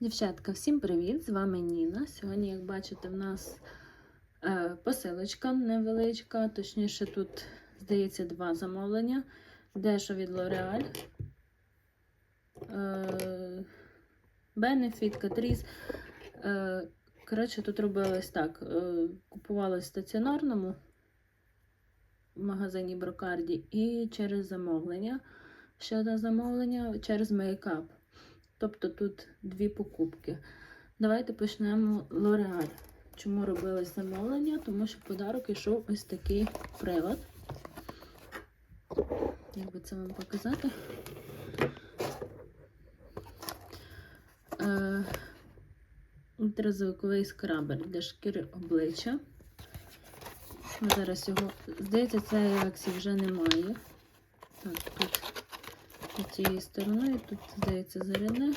Дівчатка, всім привіт! З вами Ніна. Сьогодні, як бачите, в нас е, посилочка невеличка, точніше, тут, здається, два замовлення. Дещо від L'Oreal. Benefit, Catrice. Коротше, тут робилось так: е, купувалось в стаціонарному в магазині Брокарді і через замовлення. Ще одне замовлення через мейкап. Тобто тут дві покупки. Давайте почнемо L'Oreal. Чому робилось замовлення? Тому що подарок йшов ось такий прилад. Як би це вам показати? Е, Ультразвуковий скрабер для шкіри обличчя. Зараз його. Здається, цієї акції вже немає. Так, тут з цієї сторони, тут, здається, зарядне.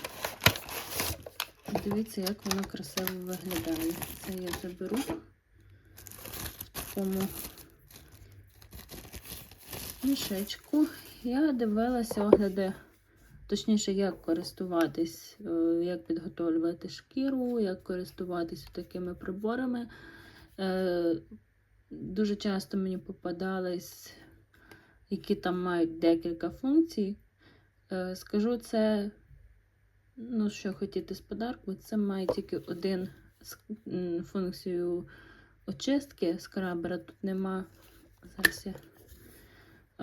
Дивіться, як воно красиво виглядає. Це я заберу в такому мішечку. Я дивилася огляди, точніше, як користуватись, е, як підготовлювати шкіру, як користуватись такими приборами. Е, Дуже часто мені попадались, які там мають декілька функцій. Е, Скажу це, ну, що хотіти з подарку, це має тільки один функцію очистки скрабера. Тут нема, зараз я,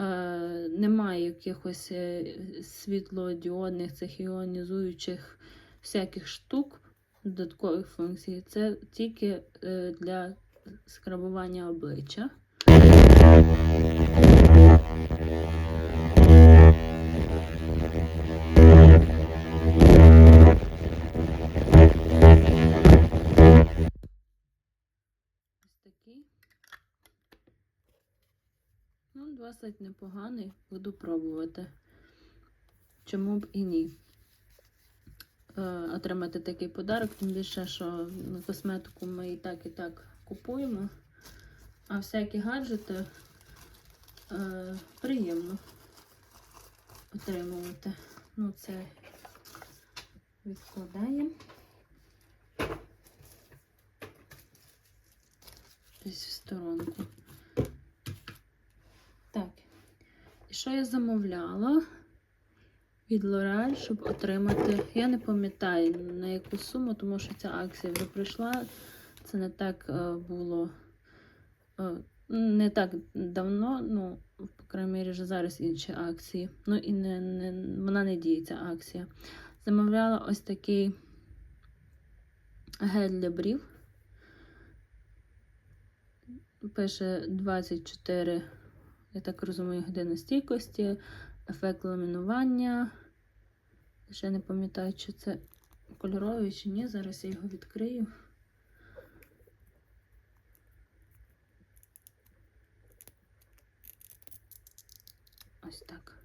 е, немає якихось е, світлодіодних, цих іонізуючих всяких штук, додаткових функцій. Це тільки е, для скрабування обличчя. Досить непоганий. Буду пробувати. Чому б і ні? Е, отримати такий подарок, тим більше, що на косметику ми і так, і так купуємо. А всякі гаджети е, приємно отримувати. Ну, це відкладаємо. Десь в сторонку. Так. І що я замовляла від L'Oreal, щоб отримати. Я не пам'ятаю на яку суму, тому що ця акція вже пройшла. Це не так е, було е, не так давно, ну, по крайній мірі, вже зараз інші акції. Ну і не, не, вона не діє, ця акція. Замовляла ось такий гель для брів. Пише 24, я так розумію, години стійкості, ефект ламінування. Ще не пам'ятаю, чи це кольоровий чи ні. Зараз я його відкрию. Ось так.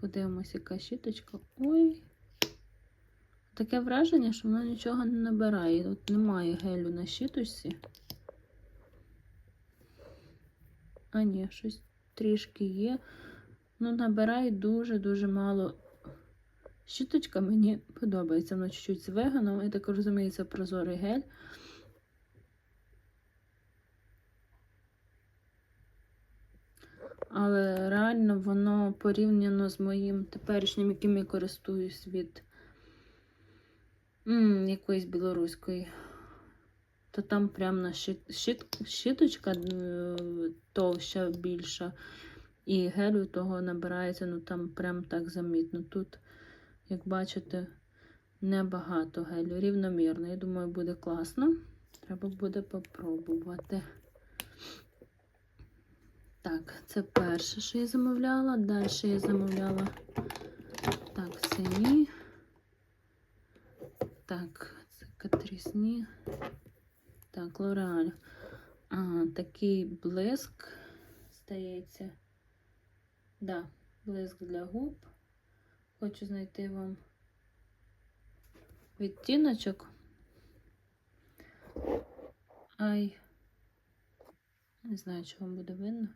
Подивимось, яка щіточка. Ой. Таке враження, що вона нічого не набирає. Тут немає гелю на щіточці. А ні, щось трішки є. Ну, набирає дуже-дуже мало. Щіточка мені подобається. Вона чуть-чуть з веганом. Я так розумію, це прозорий гель. Але реально воно порівняно з моїм теперішнім, яким я користуюсь від якоїсь білоруської. То там прям на щит, щит, щіточка е, товща більша. І гелю того набирається, ну там прям так замітно. Тут, як бачите, небагато гелю, рівномірно. Я думаю, буде класно. Треба буде попробувати. Так, це перше, що я замовляла. Далі я замовляла так, сині. Так, це катрісні. Так, L'Oreal. Ага, такий блиск, здається. Да, блиск для губ. Хочу знайти вам відтіночок. Ай, не знаю, чи вам буде видно.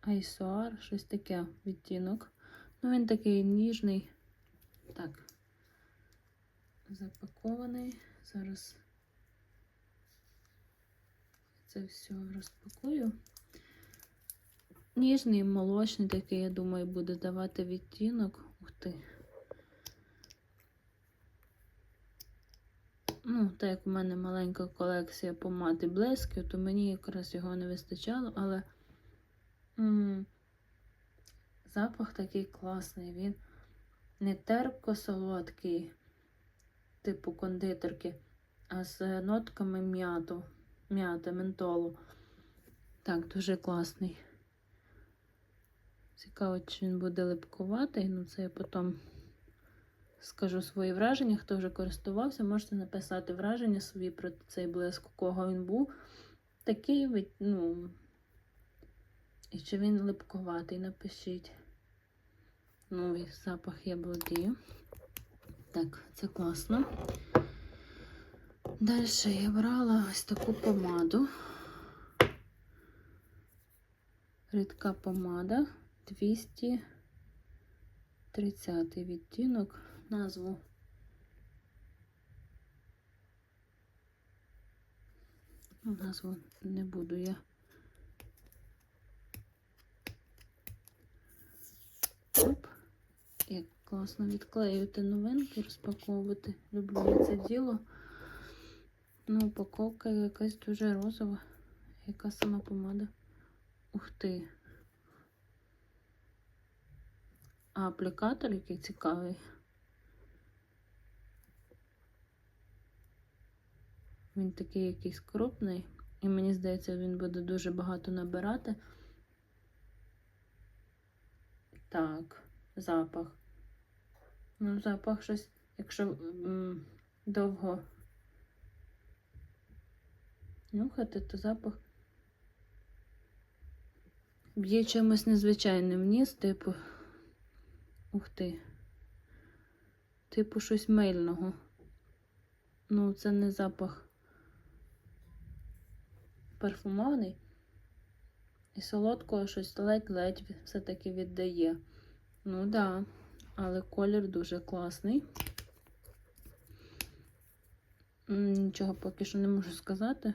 Айсуар, щось таке відтінок. Ну, він такий ніжний. Так. Запакований. Зараз це все розпакую. Ніжний, молочний такий, я думаю, буде давати відтінок. Ух ти. Ну, так як у мене маленька колекція помад і блесків, то мені якраз його не вистачало, але м запах такий класний. Він не терпко солодкий, типу кондитерки, а з нотками м'яту, м'яти, ментолу. Так, дуже класний. Цікаво, чи він буде липкуватий, ну це я потім скажу свої враження. Хто вже користувався, можете написати враження свої про цей блиск, у кого він був. Такий, ну, і чи він липкуватий, напишіть. Ну, і запах я володію. Так, це класно. Далі я брала ось таку помаду. Рідка помада 230 відтінок. Назву. Назву не буду я. Оп. Класно відклеювати новинки, розпаковувати. Люблю це діло. Ну, упаковка якась дуже розова. Яка сама помада? Ух ти. А аплікатор який цікавий. Він такий якийсь крупний. І мені здається, він буде дуже багато набирати. Так, запах. Ну, запах щось, якщо м, довго нюхати, то запах б'є чимось незвичайним ніс, типу. Ух ти. Типу щось мильного. Ну, це не запах парфумований. І солодкого щось ледь-ледь все-таки віддає. Ну да, але колір дуже класний. Нічого поки що не можу сказати,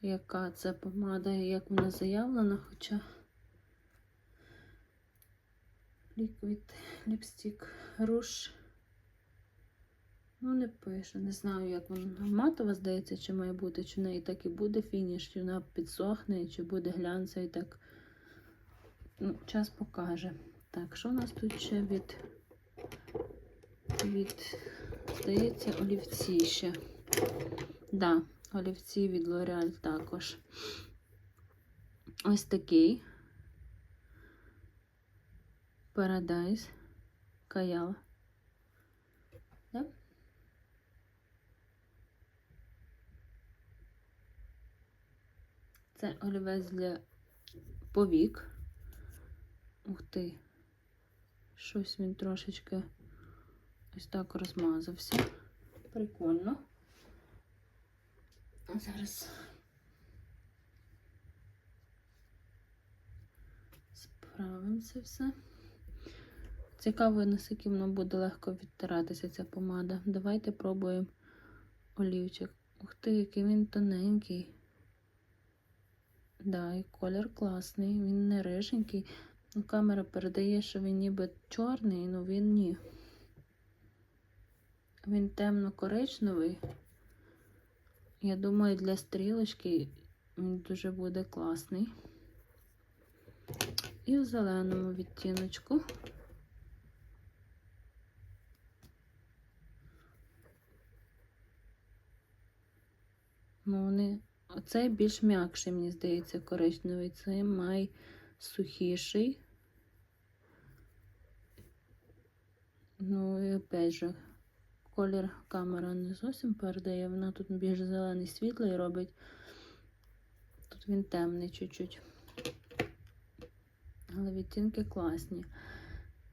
яка це помада і як вона заявлена, хоча Liquid Lipstick Rouge. Ну, не пише. Не знаю, як вона матова, здається, чи має бути, чи в неї так і буде фініш, чи вона підсохне, чи буде глянця і так. Ну, час покаже. Так, що у нас тут ще від, від здається, олівці ще. Да, олівці від L'Oreal також. Ось такий. Paradise Каяла. Да? Це олівець для повік. Ух ти. Щось він трошечки ось так розмазався. Прикольно. А зараз справимо це все. Цікаво, наскільки воно буде легко відтиратися, ця помада. Давайте пробуємо олівчик. Ух ти, який він тоненький. Да, і колір класний, він не риженький. Ну, камера передає, що він ніби чорний, але він ні. Він темно-коричневий. Я думаю, для стрілочки він дуже буде класний. І в зеленому відтіночку. Ну, вони... Оцей більш м'якший, мені здається, коричневий. Цей май сухіший. Ну, і опять же, колір камера не зовсім передає, вона тут більш зелений світлий робить. Тут він темний чуть-чуть. Але відтінки класні.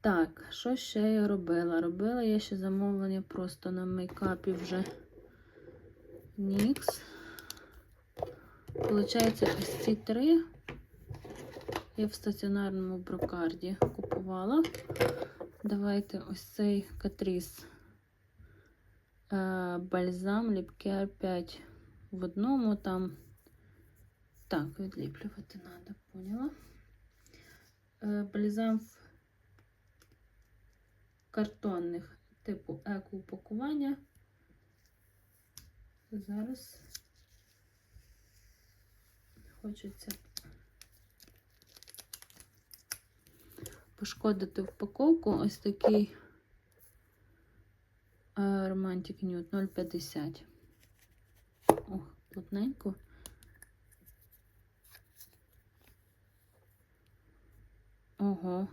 Так, що ще я робила? Робила я ще замовлення просто на мейкапі вже NYX. Получається, ось ці три Я в стаціонарному брокарді купувала. Давайте ось цей катріс. Е, Бальзам Ліпкер 5 в одному там. Так, відліплювати треба, поняла. Е, Бальзам в картонних типу еко-упакування. Зараз хочеться пошкодити упаковку. Ось такий Romantic Nude 0,50. Ох, плотненько. Ого.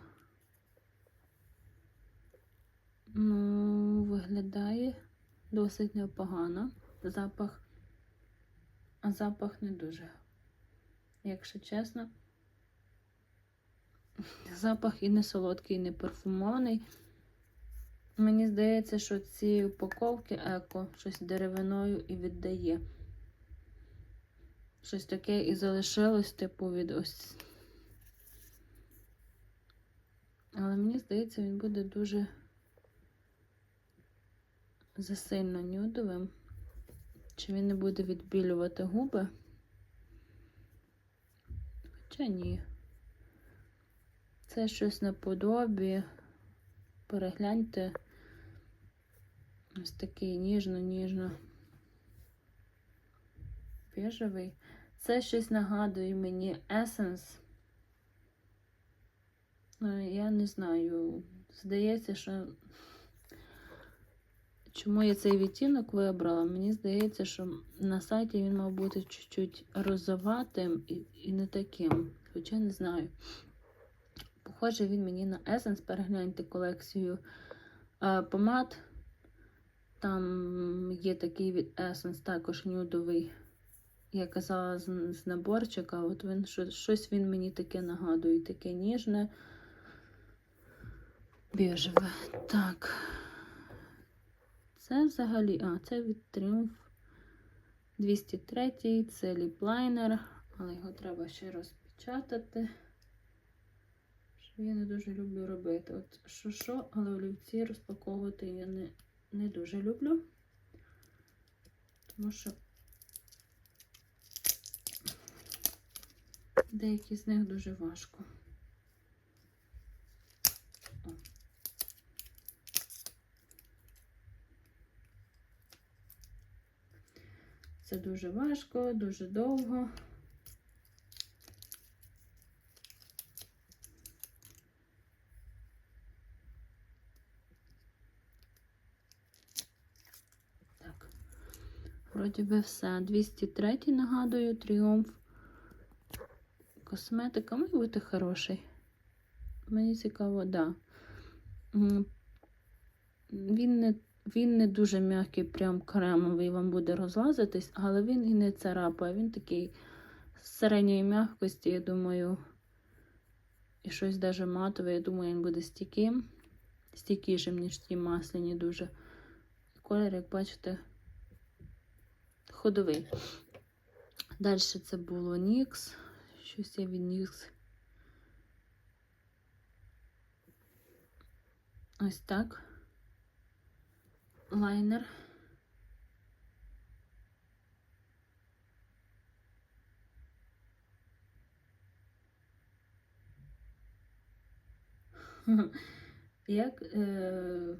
Ну, виглядає досить непогано. Запах, а запах не дуже. Якщо чесно, запах і не солодкий, і не парфумований. Мені здається, що ці упаковки еко щось деревиною і віддає. Щось таке і залишилось, типу, від ось. Але мені здається, він буде дуже засильно нюдовим. Чи він не буде відбілювати губи? Хоча ні. Це щось наподобі. Перегляньте. Ось такий ніжно-ніжно. Бежевий. Це щось нагадує мені Essence. Ну, Я не знаю. Здається, що чому я цей відтінок вибрала? Мені здається, що на сайті він мав бути чуть-чуть розоватим і, і не таким. Хоча не знаю. Похоже, він мені на Essence. Перегляньте колекцію е, помад. Там є такий від Essence, також нюдовий. Я казала з, з наборчика, от він щось він мені таке нагадує, таке ніжне. Біжеве. Так. Це взагалі, а, це від Triumph 203, це ліплайнер, але його треба ще розпечатати. Я не дуже люблю робити. От що, що, але олівці розпаковувати я не, не дуже люблю. Тому що деякі з них дуже важко. Це дуже важко, дуже довго. Вроді би все. 203 нагадую, тріумф. Косметика має бути хороший. Мені цікаво. Да. Він не він не дуже м'який, прям кремовий, вам буде розлазитись, але він і не царапає. Він такий з середньої м'якості, я думаю, і щось даже матове, я думаю, він буде стійким, стійкішим, ніж ті масляні дуже. Колір, як бачите, ходовий. Далі це було Нікс. Щось я від Нікс. Ось так лайнер. Як е...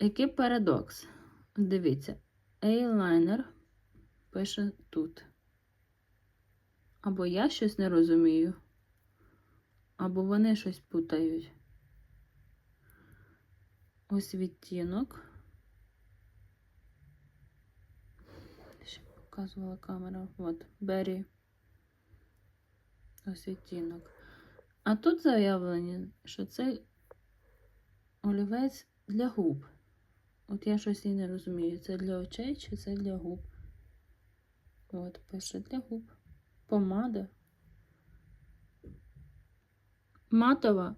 який парадокс? Дивіться, ейлайнер пише тут. Або я щось не розумію, або вони щось путають. Ось відтінок. Ще показувала камера. От, Бері. Ось відтінок. А тут заявлення, що це олівець для губ. От я щось і не розумію, це для очей чи це для губ. От, пише для губ. Помада. Матова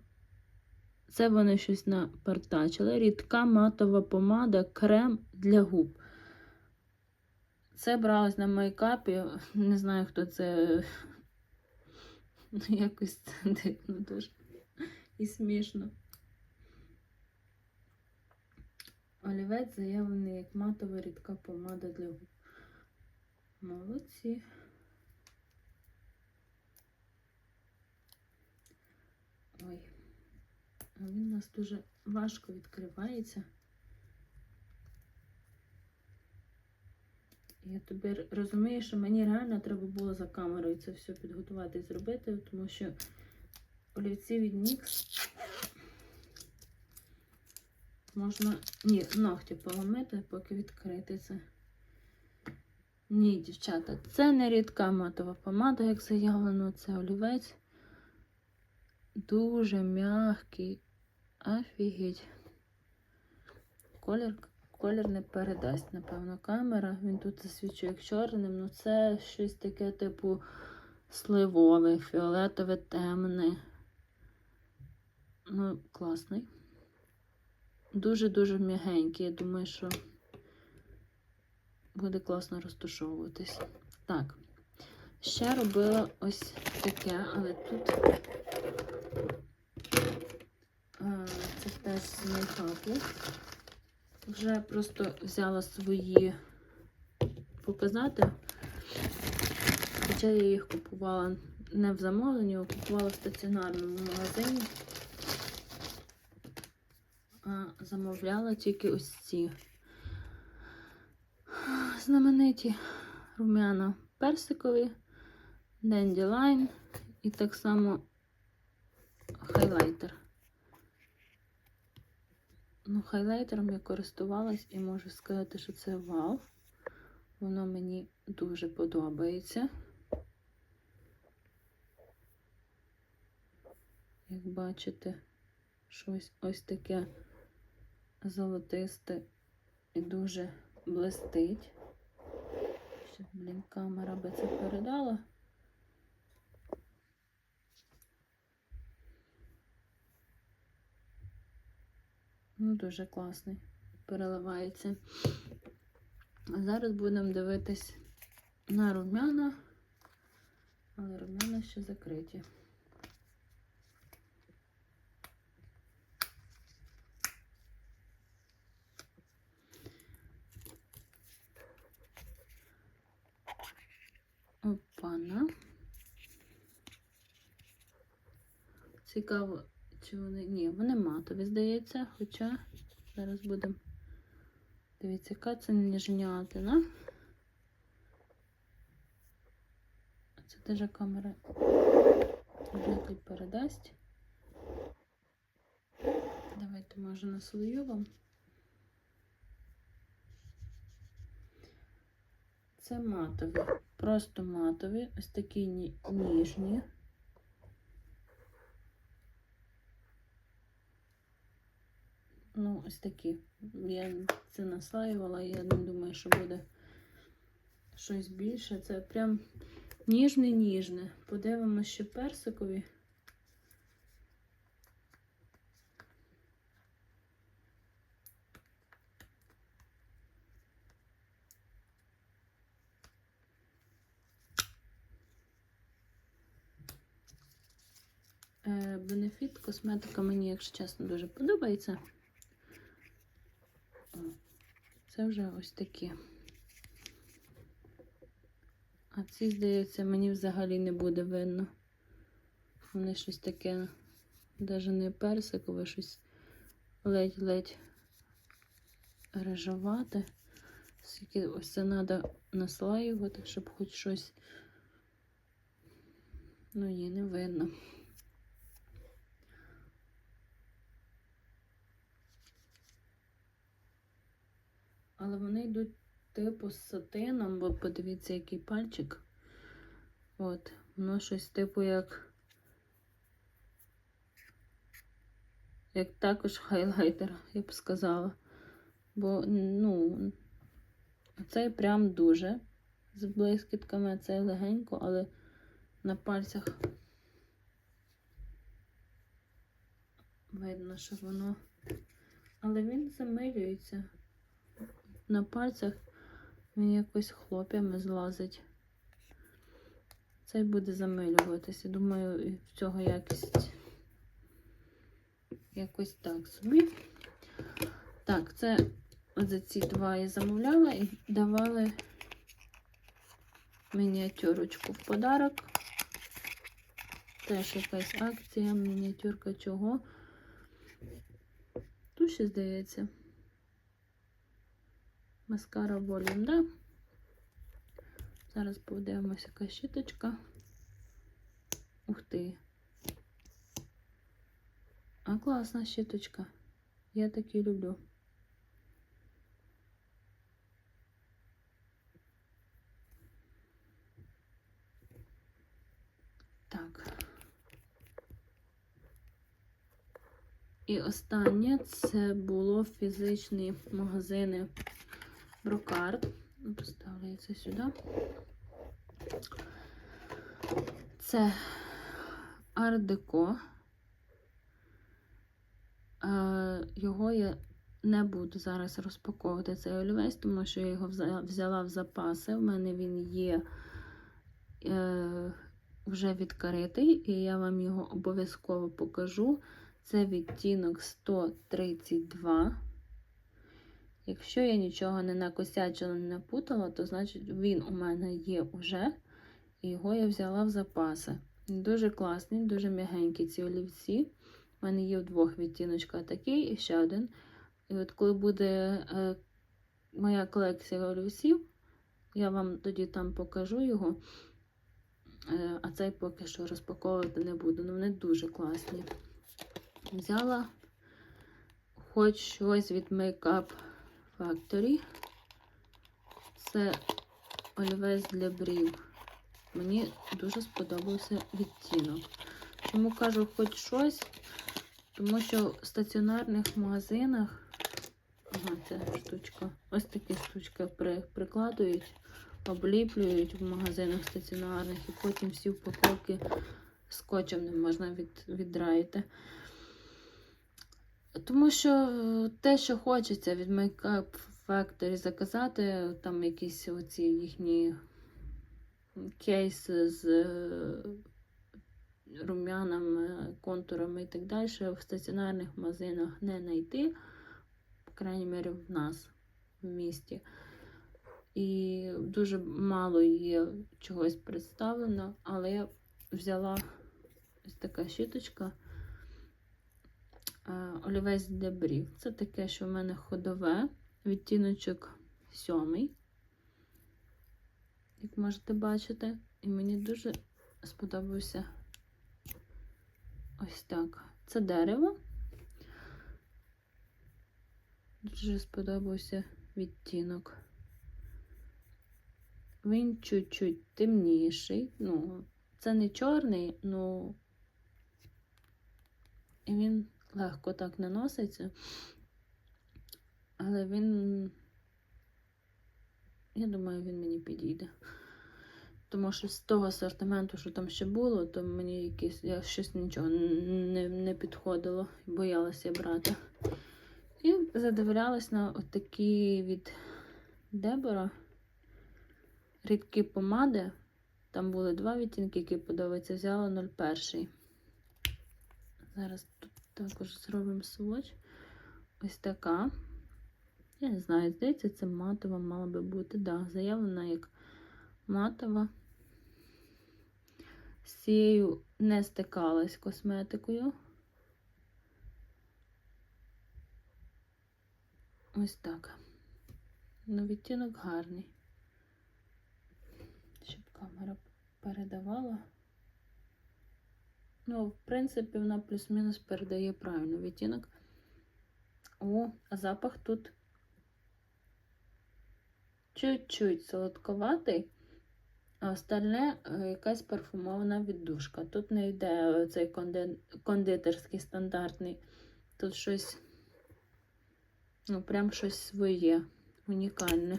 це вони щось напартачили. Рідка матова помада, крем для губ. Це бралось на мейкапі. Не знаю, хто це. Ну, якось це дивно дуже. І смішно. Олівець заявлений як матова рідка помада для губ. Молодці. Ой, він у нас дуже важко відкривається. Я тепер розумію, що мені реально треба було за камерою це все підготувати і зробити, тому що олівці від NYX можна ні, ногті поламити, поки відкрити це. Ні, дівчата, це не рідка матова помада, як заявлено, це олівець. Дуже м'який. Офігеть. Колір, колір не передасть, напевно, камера. Він тут засвічує як чорним, ну це щось таке, типу, сливове, фіолетове, темне. Ну, класний. Дуже-дуже м'ягенький. Я думаю, що буде класно розташовуватись. Так. Ще робила ось таке, але тут а, це теж з мейкапу. Вже просто взяла свої показати. Хоча я їх купувала не в замовленні, а купувала в стаціонарному магазині. Замовляла тільки ось ці знамениті рум'яна персикові, Dandelion і так само хайлайтер. Ну, хайлайтером я користувалась і можу сказати, що це вау. Воно мені дуже подобається. Як бачите, щось ось таке золотисте і дуже блистить. Щоб, блін, камера би це передала. Ну, дуже класний. Переливається. А зараз будемо дивитись на рум'яна, але рум'яна ще закриті. Цікаво, чи вони. Ні, вони матові, здається, хоча зараз будемо. Дивіться, яка це ніжнятина. Це теж камера вже передасть. Давайте, може, наслою вам. Це матові, просто матові, ось такі ні- ніжні. Ну, ось такі. Я це наслаювала, я не думаю, що буде щось більше. Це прям ніжне-ніжне. Подивимося ще персикові. Е, Бенефіт косметика мені, якщо чесно, дуже подобається. Це вже ось такі. А ці, здається, мені взагалі не буде видно. Вони щось таке, навіть не персикове, щось ледь-ледь рижавате. Скільки ось це треба наслаювати, щоб хоч щось. Ну, ні, не видно. Але вони йдуть типу з сатином, бо подивіться, який пальчик. От, воно щось типу як. Як також хайлайтер, я б сказала. Бо, ну, цей прям дуже з блискітками, цей легенько, але на пальцях видно, що воно. Але він замилюється на пальцях Він якось хлоп'ями злазить. Цей буде замилюватися. Думаю, в цього якість якось так собі. Так, це за ці два я замовляла і давали мініатюрочку в подарок. Теж якась акція, мініатюрка чого. Туші, здається. Маскара Volume, да? Зараз подивимося, яка щіточка. Ух ти. А класна щіточка. Я такі люблю. Так. І останнє це було фізичні магазини Брокард. Поставлю це сюди. Це арт-деко. Е, Його я не буду зараз розпаковувати цей олівець, тому що я його взяла в запаси. В мене він є е, вже відкритий, і я вам його обов'язково покажу. Це відтінок 132. Якщо я нічого не накосячила, не напутала, то значить він у мене є вже. І його я взяла в запаси. Дуже класний, дуже м'ягенькі ці олівці. У мене є в двох відтіночках такий і ще один. І от коли буде е, моя колекція олівців, я вам тоді там покажу його. Е, а цей поки що розпаковувати не буду. Ну, вони дуже класні. Взяла хоч щось від Makeup Factory. Це олівець для брів. Мені дуже сподобався відтінок. Чому кажу хоч щось? Тому що в стаціонарних магазинах, ага, ця штучка, ось такі штучки при, прикладують, обліплюють в магазинах стаціонарних і потім всі упаковки скотчем не можна від, віддраїти. Тому що е, те, що хочеться від Makeup Factory заказати, там якісь оці їхні кейси з е, рум'янами, контурами і так далі, в стаціонарних магазинах не знайти, по крайній мірі, в нас в місті. І дуже мало є чогось представлено, але я взяла ось така щіточка. Е, Олівець для брів. Це таке, що в мене ходове, відтіночок сьомий, як можете бачити. І мені дуже сподобався ось так. Це дерево. Дуже сподобався відтінок. Він чуть-чуть темніший. Ну, це не чорний, ну і він легко так наноситься. Але він, я думаю, він мені підійде. Тому що з того асортименту, що там ще було, то мені якісь, я щось нічого не, не підходило, боялася брати. І задивлялась на отакі від Дебора рідкі помади. Там були два відтінки, які подобаються. Взяла 01. Зараз також зробимо сводч. Ось така. Я не знаю, здається, це матова мала би бути. Да, заявлена як матова. З цією не стикалась косметикою. Ось так. Ну, відтінок гарний. Щоб камера передавала. Ну, в принципі, вона плюс-мінус передає правильно відтінок. О, а запах тут чуть-чуть солодковатий, а остальне е, якась парфумована віддушка. Тут не йде цей конди... кондитерський стандартний. Тут щось, ну, прям щось своє, унікальне.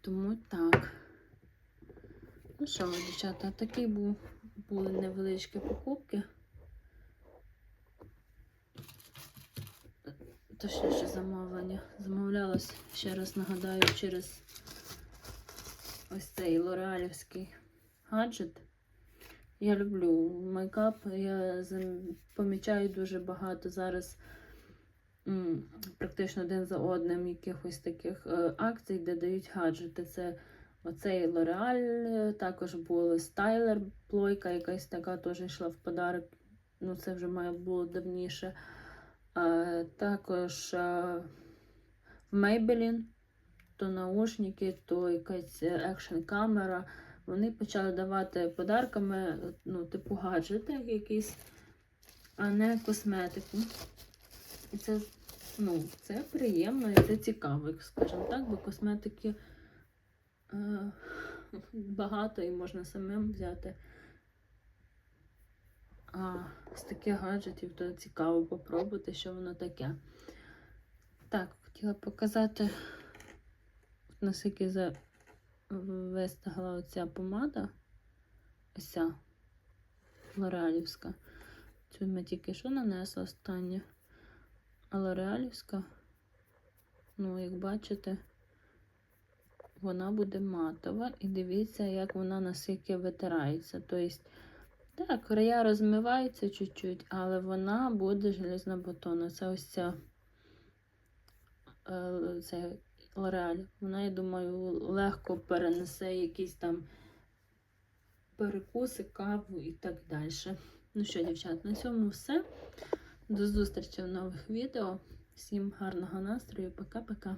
Тому так. Ну що, дівчата, такі був, були невеличкі покупки. точніше замовлення. Замовлялось, ще раз нагадаю, через ось цей лореалівський гаджет. Я люблю мейкап, я помічаю дуже багато зараз практично один за одним якихось таких е, акцій, де дають гаджети. Це оцей L'Oreal, також були Стайлер, плойка якась така теж йшла в подарок. Ну, це вже має було давніше. Е, також е, в Maybelline, то наушники, то якась екшн камера. Вони почали давати подарками, ну, типу гаджети якісь, а не косметику. І це, ну, це приємно і це цікаво, як скажемо так, бо косметики е, багато і можна самим взяти. А з таких гаджетів то цікаво попробувати, що воно таке. Так, хотіла показати, наскільки за вистигла оця помада. Ось ця лореалівська. Цю ми тільки що нанесла останнє. А лореалівська, ну, як бачите, вона буде матова. І дивіться, як вона наскільки витирається. Тобто, так, края розмиваються чуть-чуть, але вона буде железнобетонна. Це ось ця е, це Лореаль. Вона, я думаю, легко перенесе якісь там перекуси, каву і так далі. Ну що, дівчат, на цьому все. До зустрічі в нових відео. Всім гарного настрою. Пока-пока.